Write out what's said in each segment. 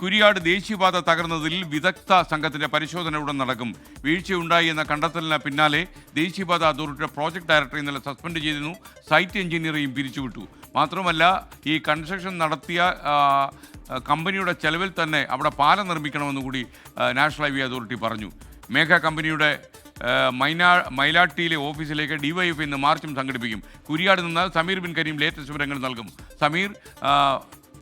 കുരിയാട് ദേശീയപാത തകർന്നതിൽ വിദഗ്ധ സംഘത്തിന്റെ പരിശോധന ഉടൻ നടക്കും. വീഴ്ചയുണ്ടായി എന്ന കണ്ടെത്തലിന് പിന്നാലെ ദേശീയപാത അതോറിറ്റിയുടെ പ്രോജക്ട് ഡയറക്ടറെ ഇന്നലെ സസ്പെൻഡ് ചെയ്തിരുന്നു. സൈറ്റ് എഞ്ചിനീയറെയും പിരിച്ചുവിട്ടു. മാത്രമല്ല ഈ കൺസ്ട്രക്ഷൻ നടത്തിയ കമ്പനിയുടെ ചെലവിൽ തന്നെ അവിടെ പാലം നിർമ്മിക്കണമെന്ന് കൂടി നാഷണൽ ഹൈവേ അതോറിറ്റി പറഞ്ഞു. മേഘ കമ്പനിയുടെ മൈനാ മൈലാട്ടിയിലെ ഓഫീസിലേക്ക് ഡിവൈഎഫ് ഇന്ന് മാർച്ചും സംഘടിപ്പിക്കും. കുരിയാട് നിന്ന് സമീർ ബിൻ കരീം ലേറ്റസ്റ്റ് വിവരങ്ങൾ നൽകും. Sameer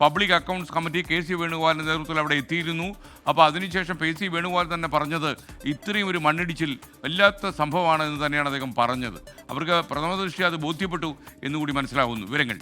public accounts committee K C വേണുഗോപാലിന്റെ നേതൃത്വത്തിൽ അവിടെ എത്തിയിരുന്നു. അപ്പോൾ അതിനുശേഷം പി സി വേണുഗോപാൽ തന്നെ പറഞ്ഞത് ഇത്രയും ഒരു മണ്ണിടിച്ചിൽ വല്ലാത്ത സംഭവമാണ് എന്ന് തന്നെയാണ് അദ്ദേഹം പറഞ്ഞത്. അവർക്ക് പ്രഥമ ദൃഷ്ടി അത് ബോധ്യപ്പെട്ടു എന്നുകൂടി മനസ്സിലാവുന്നു. വിവരങ്ങൾ.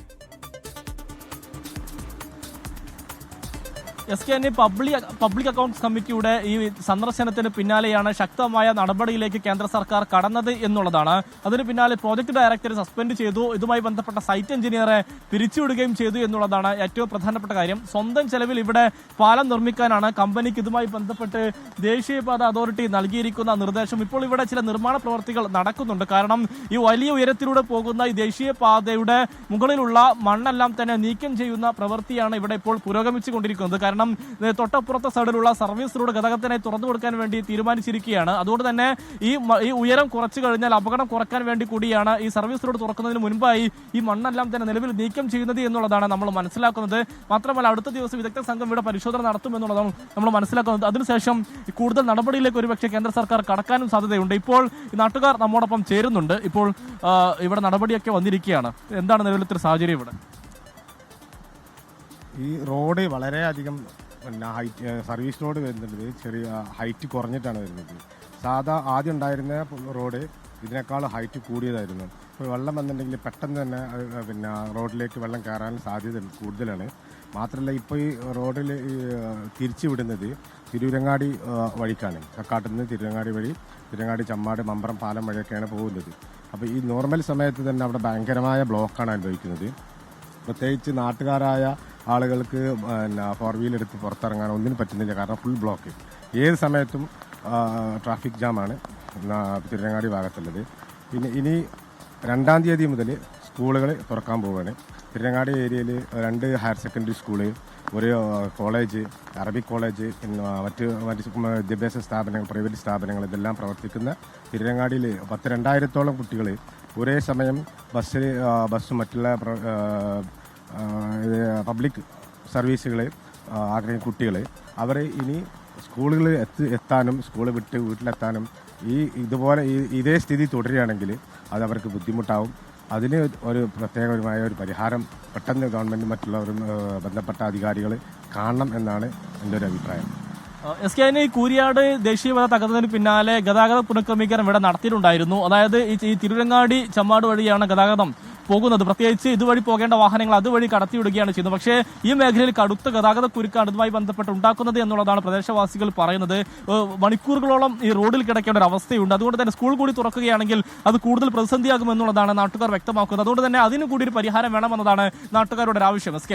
S K N public public accounts കമ്മിറ്റിയുടെ ഈ സന്ദർശനത്തിന് പിന്നാലെയാണ് ശക്തമായ നടപടിയിലേക്ക് കേന്ദ്ര സർക്കാർ കടന്നത് എന്നുള്ളതാണ്. അതിന് പിന്നാലെ പ്രോജക്ട് ഡയറക്ടറെ സസ്പെൻഡ് ചെയ്തു. ഇതുമായി ബന്ധപ്പെട്ട സൈറ്റ് എഞ്ചിനീയറെ പിരിച്ചുവിടുകയും ചെയ്തു എന്നുള്ളതാണ് ഏറ്റവും പ്രധാനപ്പെട്ട കാര്യം. സ്വന്തം ചെലവിൽ ഇവിടെ പാലം നിർമ്മിക്കാനാണ് കമ്പനിക്ക് ഇതുമായി ബന്ധപ്പെട്ട് ദേശീയപാത അതോറിറ്റി നൽകിയിരിക്കുന്ന നിർദ്ദേശം. ഇപ്പോൾ ഇവിടെ ചില നിർമ്മാണ പ്രവർത്തികൾ നടക്കുന്നുണ്ട്. കാരണം ഈ വലിയ ഉയരത്തിലൂടെ പോകുന്ന ഈ ദേശീയപാതയുടെ മുകളിലുള്ള മണ്ണെല്ലാം തന്നെ നീക്കം ചെയ്യുന്ന പ്രവൃത്തിയാണ് ഇവിടെ ഇപ്പോൾ പുരോഗമിച്ചുകൊണ്ടിരിക്കുന്നത്. കാരണം ഏ, തൊട്ടപ്പുറത്തെ സൈഡിലുള്ള സർവീസ് റോഡ് ഗതാഗതത്തിനായി തുറന്നു കൊടുക്കാൻ വേണ്ടി തീരുമാനിച്ചിരിക്കുകയാണ്. അതുകൊണ്ട് തന്നെ ഈ ഈ ഉയരം കുറച്ചു കഴിഞ്ഞാൽ അപകടം കുറയ്ക്കാൻ വേണ്ടി കൂടിയാണ് ഈ സർവീസ് റോഡ് തുറക്കുന്നതിന് മുൻപായി ഈ മണ്ണെല്ലാം തന്നെ നിലവിൽ നീക്കം ചെയ്യുന്നത് എന്നുള്ളതാണ് നമ്മൾ മനസ്സിലാക്കുന്നത്. മാത്രമല്ല അടുത്ത ദിവസം വിദഗ്ധ സംഘം ഇവിടെ പരിശോധന നടത്തുമെന്നുള്ളതാണ് നമ്മൾ മനസ്സിലാക്കുന്നത്. അതിനുശേഷം കൂടുതൽ നടപടിയിലേക്ക് ഒരുപക്ഷെ കേന്ദ്ര സർക്കാർ കടക്കാനും സാധ്യതയുണ്ട്. ഇപ്പോൾ നാട്ടുകാർ നമ്മോടൊപ്പം ചേരുന്നുണ്ട്. ഇപ്പോൾ ഇവിടെ നടപടിയൊക്കെ വന്നിരിക്കുകയാണ്. എന്താണ് നിലവിലത്തെ സാഹചര്യം ഇവിടെ? ഈ റോഡ് വളരെയധികം പിന്നെ ഹൈറ്റ് സർവീസ് റോഡ് വരുന്നുണ്ട്. ചെറിയ ഹൈറ്റ് കുറഞ്ഞിട്ടാണ് വരുന്നത്. സാധാ ആദ്യം ഉണ്ടായിരുന്ന റോഡ് ഇതിനേക്കാൾ ഹൈറ്റ് കൂടിയതായിരുന്നു. ഇപ്പോൾ വെള്ളം വന്നിട്ടുണ്ടെങ്കിൽ പെട്ടെന്ന് തന്നെ പിന്നെ റോഡിലേക്ക് വെള്ളം കയറാൻ സാധ്യത കൂടുതലാണ്. മാത്രമല്ല ഇപ്പോൾ ഈ റോഡിൽ തിരിച്ചു വിടുന്നത് തിരൂരങ്ങാടി വഴിക്കാണ്. കക്കാട്ടിൽ നിന്ന് തിരൂരങ്ങാടി വഴി തിരങ്ങാടി ചമ്മാട് മമ്പറം പാലം വഴിയൊക്കെയാണ് പോകുന്നത്. അപ്പോൾ ഈ നോർമൽ സമയത്ത് തന്നെ അവിടെ ഭയങ്കരമായ ബ്ലോക്കാണ് അനുഭവിക്കുന്നത്. പ്രത്യേകിച്ച് നാട്ടുകാരായ ആളുകൾക്ക് പിന്നെ ഫോർ വീലർ എടുത്ത് പുറത്തിറങ്ങാൻ ഒന്നിനും പറ്റുന്നില്ല. കാരണം ഫുൾ ബ്ലോക്ക് ഏത് സമയത്തും ട്രാഫിക് ജാമാണ് ആണ് തിരുരങ്ങാടി ഭാഗത്തുള്ളത്. പിന്നെ ഇനി രണ്ടാം തീയതി മുതൽ സ്കൂളുകൾ തുറക്കാൻ പോവുകയാണ് തിരുരങ്ങാടി ഏരിയയിൽ രണ്ട് ഹയർ സെക്കൻഡറി സ്കൂൾ ഒരു കോളേജ് അറബിക് കോളേജ് മറ്റ് മറ്റ് വിദ്യാഭ്യാസ സ്ഥാപനങ്ങൾ പ്രൈവറ്റ് സ്ഥാപനങ്ങൾ ഇതെല്ലാം പ്രവർത്തിക്കുന്ന തിരുരങ്ങാടിയിൽ പത്ത് രണ്ടായിരത്തോളം കുട്ടികൾ ഒരേ സമയം ബസ്സിൽ ബസ്സും മറ്റുള്ള പബ്ലിക് സർവീസുകളെ ആഗ്രഹിക്കുന്ന കുട്ടികളെ അവരെ ഇനി സ്കൂളുകളിൽ എത്തി എത്താനും സ്കൂൾ വിട്ട് വീട്ടിലെത്താനും ഈ ഇതുപോലെ ഈ ഇതേ സ്ഥിതി തുടരുകയാണെങ്കിൽ അത് അവർക്ക് ബുദ്ധിമുട്ടാവും. അതിന് ഒരു പ്രത്യേകമായ ഒരു പരിഹാരം പെട്ടെന്ന് ഗവൺമെന്റ് മറ്റുള്ളവരും ബന്ധപ്പെട്ട അധികാരികൾ കാണണം എന്നാണ് എന്റെ ഒരു അഭിപ്രായം. എസ് കെ ഈ കൂരിയാട് ദേശീയപാത തകർന്നതിന് പിന്നാലെ ഗതാഗത പുനഃക്രമീകരണം ഇവിടെ നടത്തിയിട്ടുണ്ടായിരുന്നു. അതായത് ഈ തിരുരങ്ങാടി ചമ്മാട് വഴിയാണ് ഗതാഗതം പോകുന്നത്. പ്രത്യേകിച്ച് ഇതുവഴി പോകേണ്ട വാഹനങ്ങൾ അതുവഴി കടത്തിവിടുകയാണ് ചെയ്യുന്നത്. പക്ഷേ ഈ മേഖലയിൽ കടുത്ത ഗതാഗത കുരുക്കാണ് ഇതുമായി ബന്ധപ്പെട്ട് ഉണ്ടാക്കുന്നത് എന്നുള്ളതാണ് പ്രദേശവാസികൾ പറയുന്നത്. മണിക്കൂറുകളോളം ഈ റോഡിൽ കിടക്കേണ്ട ഒരു അവസ്ഥയുണ്ട്. അതുകൊണ്ട് തന്നെ സ്കൂൾ കൂടി തുറക്കുകയാണെങ്കിൽ അത് കൂടുതൽ പ്രതിസന്ധിയാകുമെന്നുള്ളതാണ് നാട്ടുകാർ വ്യക്തമാക്കുന്നത്. അതുകൊണ്ട് തന്നെ അതിനു കൂടി ഒരു പരിഹാരം വേണമെന്നതാണ് നാട്ടുകാരുടെ ഒരു ആവശ്യം. എസ്